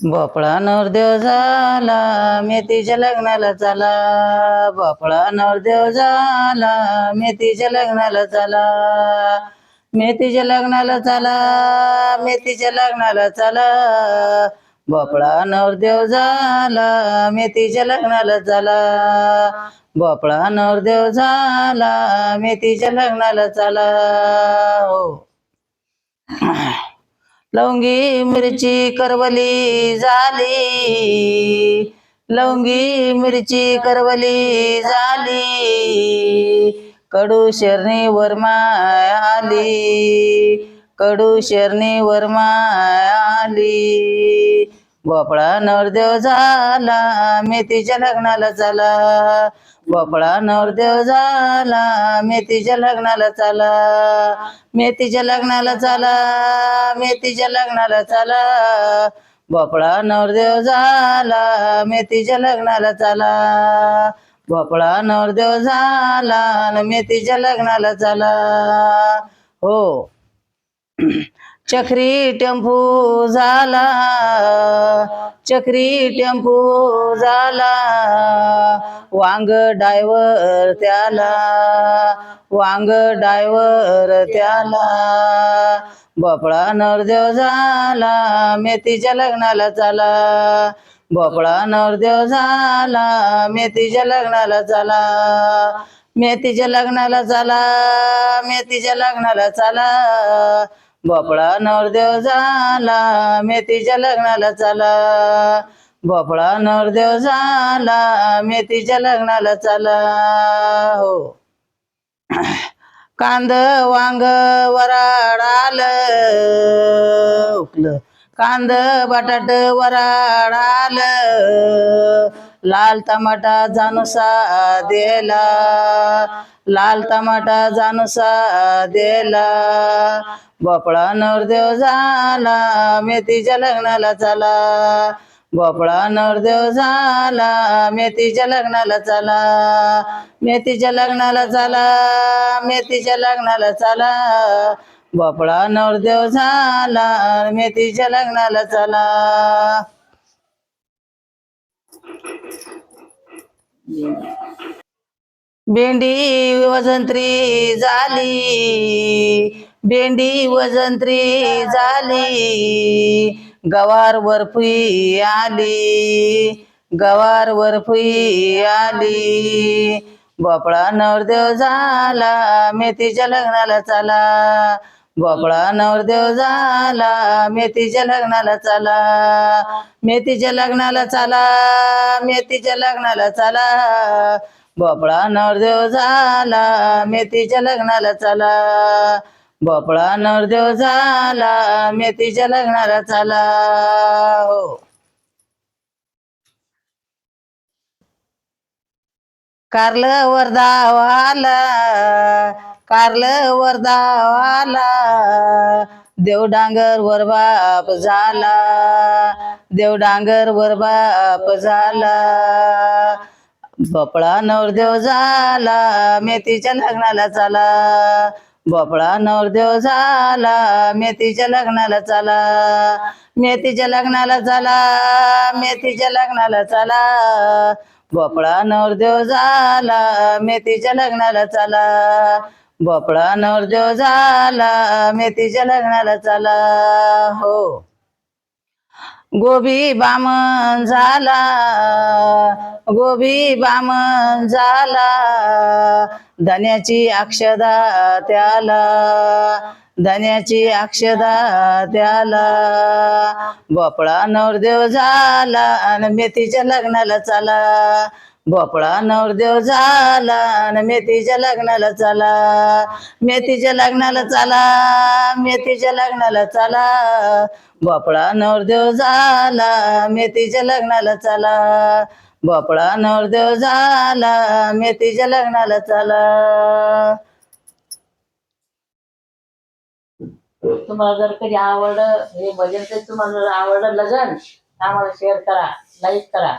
भोपळा नवरदेव झाला मेथीच्या लग्नाला चला भोपळा नवरदेव झाला मेथीच्या लग्नाला चला मेथीच्या लग्नाला चला मेथीच्या लग्नाला चला भोपळा नवरदेव झाला मेथीच्या लग्नाला चला भोपळा नवरदेव झाला मेथीच्या लग्नाला चला हो. लवंगी मिरची करवली झाली. लवंगी मिरची करवली झाली. कडू शरणी वर्मा आली. कडू शरणी वर्मा आली. भोपळा नवरदेव झाला मेथीच्या लग्नाला झाला. भोपळा नवरदेव झाला. मेथीच्या लग्नाला चाला. मेथीच्या लग्नाला चला. मेथीच्या लग्नाला चला. भोपळा नवरदेव झाला. मेथीच्या लग्नाला चला. भोपळा नवरदेव झाला. न मेथीच्या लग्नाला चला. हो. चक्री टेम्पू झाला. चक्री टेम्पू झाला. वांग डायवर त्याला वांग डायवर त्याला. भोपळा नवरदेव झाला मेथीच्या लग्नाला चला भोपळा नवरदेव झाला मेथीच्या लग्नाला चला मेथीच्या लग्नाला चला मेथीच्या लग्नाला चला भोपळा नवरदेव झाला मेथीच्या लग्नाला चला भोपळा नवरदेव झाला मेथीच्या लग्नाला चाला. हो. कांद वांग वराड आलं. उकलं. कांद बटाट वराड आलं. लाल टमाटा जानुसा देला. लाल टमाटा जानुसा देला. भोपळा नवरदेव झाला मेथीच्या लग्नाला चला. भोपळा नवरदेव झाला. मेथीच्या लग्नाला चला. मेथीच्या लग्नाला चला. मेथीच्या लग्नाला चला. भोपळा नवरदेव झाला. मेथीच्या लग्नाला चला. भेंडी वजंत्री झाली. भेंडी वजंत्री झाली. गवार वरफी आली गवार वरफी आली. भोपळा नवरदेव झाला मेथीच्या लग्नाला चला. भोपळा नवरदेव झाला मेथीच्या लग्नाला चला. मेथीच्या लग्नाला चला मेथीच्या लग्नाला चला. भोपळा नवरदेव झाला मेथीच्या लग्नाला चला. भोपळा नवरदेव झाला मेथीच्या लग्नाला चला. हो. कारलं वरदावाला कारलं वरदावाला देव डांगर वर बाप झाला देव डांगर वर बाप झाला. भोपळा नवरदेव झाला मेथीच्या लग्नाला चला. भोपळा नवरदेव झाला मेथीच्या लग्नाला चला. मेथीच्या लग्नाला चला मेथीच्या लग्नाला चला. भोपळा नवरदेव झाला मेथीच्या लग्नाला चला. भोपळा नवरदेव झाला मेथीच्या लग्नाला चला. हो. गोबी बामण झाला गोबी बामण झाला धन्याची अक्षदा त्याला धन्याची अक्षदा त्याला. भोपळा नवरदेव झाला आणि मेथीच्या लग्नाला चला. भोपळा नवरदेव झाला आणि मेथीच्या लग्नाला चला. मेथीच्या लग्नाला चला मेथीच्या लग्नाला चला. भोपळा नवरदेव झाला मेथीच्या लग्नाला चला. भोपळा नवरदेव झाला मेथीच्या लग्नाला चला. तुम्हाला जर कधी आवडलं हे भजन तुम्हाला जर आवडलं लगन आम्हाला शेअर करा लाईक करा.